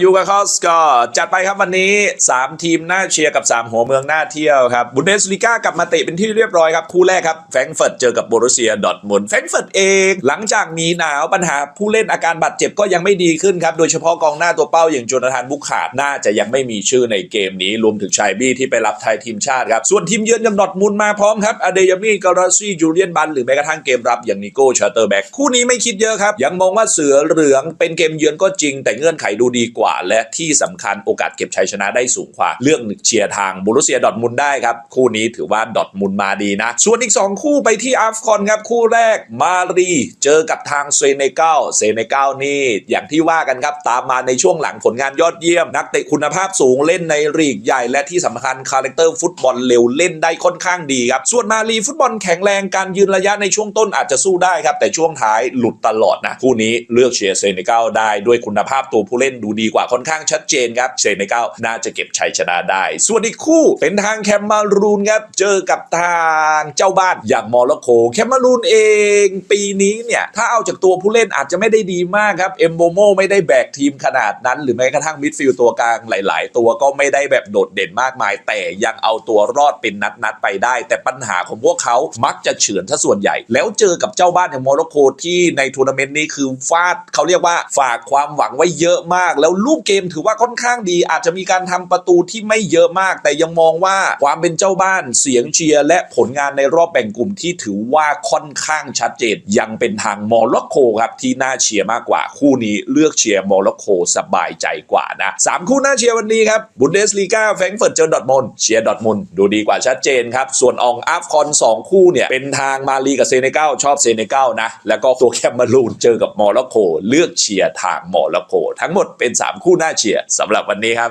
อยู่กาคอสก็จัดไปครับวันนี้ 3 ทีมน่าเชียร์กับ 3 หัวเมืองน่าเที่ยวครับบุนเดสลีกากลับมาเตะเป็นที่เรียบร้อยครับ คู่แรกครับแฟรงเฟิร์ตเจอกับโบรุเซียดอร์ทมุนแฟรงเฟิร์ตเอง หลังจากหนีหนาวปัญหาผู้เล่นอาการบาดเจ็บก็ยังไม่ดีขึ้นครับ โดยเฉพาะกองหน้าตัวเป้าอย่างโจนาธานบุกขาดน่าจะยังไม่มีชื่อในเกมนี้รวมถึงชายบี้ที่ไปรับไทยทีมชาติครับส่วนทีมเยือนยังดอร์ทมุนมาพร้อมครับอเดยามีการาซี่จูเลียนบันหรือแม้กระทั่งเกมรับอย่างนิโก้ชาเตอร์แบ็กคู่นี้ไม่คิดเยอะครับยังมองว่าเสือเหลืองเป็นเกมเยือนก็จริงแต่เงื่อนไขดูดีกว่าและที่สำคัญโอกาสเก็บชัยชนะได้สูงกว่า เรื่องเชียร์ทางบูรุเซียดอทมุนได้ครับ คู่นี้ถือว่าดอทมุนมาดีนะ ส่วนอีก 2 คู่ไปที่อัฟคอนครับ คู่แรกมารีเจอกับทางเซเนกัลเซเนกัลนี่อย่างที่ว่ากันครับตามมาในช่วงหลังผลงานยอดเยี่ยม นักเตะคุณภาพสูงเล่นในลีกใหญ่และที่สำคัญคาแรคเตอร์ฟุตบอลเร็วเล่นได้ค่อนข้างดีครับส่วนมารีฟุตบอลแข็งแรงการยืนระยะในช่วงต้นอาจจะสู้ได้ครับแต่ช่วงท้ายหลุดตลอดนะคู่นี้เลือกเชียร์เซเนกัลได้ด้วยคุณภาพตัวผู้เล่นดูดีกว่าค่อนข้างชัดเจนครับเซเนกัลน่าจะเก็บชัยชนะได้ ส่วนอีกคู่เป็นทางแคมมารูนครับเจอกับทางเจ้าบ้านอย่างมอร็อกโกแคมมารูนเองปีนี้เนี่ยถ้าเอาจากตัวผู้เล่นอาจจะไม่ได้ดีมากครับเอมโบโมไม่ได้แบกทีมขนาดนั้น หรือแม้กระทั่งมิดฟิลด์ตัวกลางหลาย ๆ ตัวก็ไม่ได้แบบโดดเด่นมากมาย แต่ยังเอาตัวรอดเป็นนัด ๆ ไปได้ แต่ปัญหาของพวกเขามักจะเฉือนถ้าส่วนใหญ่ แล้วเจอกับเจ้าบ้านอย่างโมร็อกโกที่ในทัวร์นาเมนต์นี้คือฟาดเขาเรียกว่าฝากความหวังไว้เยอะมากแล้วรูปเกมถือว่าค่อนข้างดี อาจจะมีการทำประตูที่ไม่เยอะมาก แต่ยังมองว่าความเป็นเจ้าบ้านเสียงเชียร์และผลงานในรอบแบ่งกลุ่มที่ถือว่าค่อนข้างชัดเจน ยังเป็นทางโมร็อกโกครับที่น่าเชียร์มากกว่า คู่นี้เลือกเชียร์โมร็อกโกสบายใจกว่านะสามคู่น่าเชียร์วันนี้ครับบุนเดสลีกาแฟรงเฟิร์ตเจอดอทมุนเชียร์ดอทมุนดูดีกว่าชัดเจนครับส่วนอองอัฟคอนสองคู่เนี่ยเป็นทางมาลีกับเซเนกัลชอบเซเนกัลนะแล้วก็ตัวแคมมารูนเจอกับมอร็อกโกเลือกเชียร์ทางมอร็อกโกทั้งหมดเป็น3 คู่น่าเชียร์สำหรับวันนี้ครับ